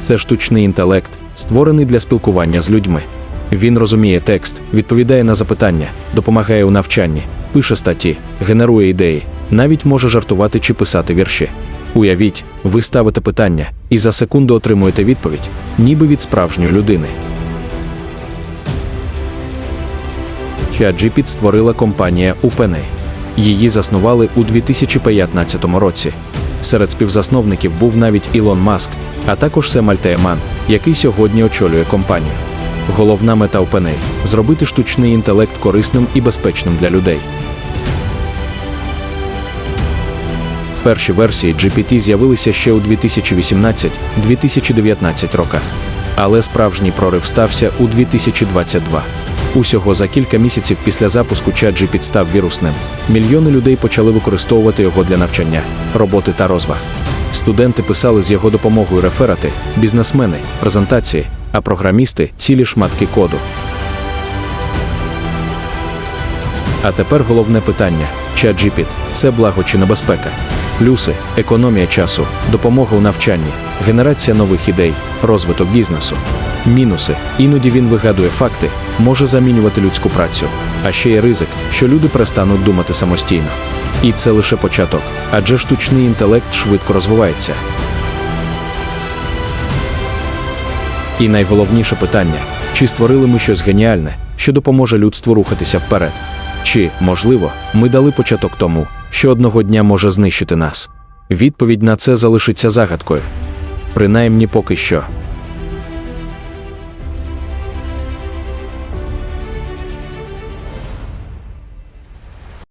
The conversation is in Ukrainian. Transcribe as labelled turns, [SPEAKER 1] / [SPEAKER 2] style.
[SPEAKER 1] Це штучний інтелект, створений для спілкування з людьми. Він розуміє текст, відповідає на запитання, допомагає у навчанні, пише статті, генерує ідеї, навіть може жартувати чи писати вірші. Уявіть, ви ставите питання і за секунду отримуєте відповідь, ніби від справжньої людини. ChatGPT створила компанія OpenAI. Її заснували у 2015 році. Серед співзасновників був навіть Ілон Маск, а також Сем Альтеєман, який сьогодні очолює компанію. Головна мета OpenAI – зробити штучний інтелект корисним і безпечним для людей. Перші версії GPT з'явилися ще у 2018-2019 роках. Але справжній прорив стався у 2022. Усього за кілька місяців після запуску ChatGPT став вірусним. Мільйони людей почали використовувати його для навчання, роботи та розваг. Студенти писали з його допомогою реферати, бізнесмени, презентації, а програмісти цілі шматки коду. А тепер головне питання: ChatGPT – це благо чи небезпека? Плюси, економія часу, допомога у навчанні, генерація нових ідей, розвиток бізнесу. Мінуси, іноді він вигадує факти, може замінювати людську працю. А ще є ризик, що люди перестануть думати самостійно. І це лише початок, адже штучний інтелект швидко розвивається. І найголовніше питання: чи створили ми щось геніальне, що допоможе людству рухатися вперед? Чи, можливо, ми дали початок тому, що одного дня може знищити нас? Відповідь на це залишиться загадкою. Принаймні поки що.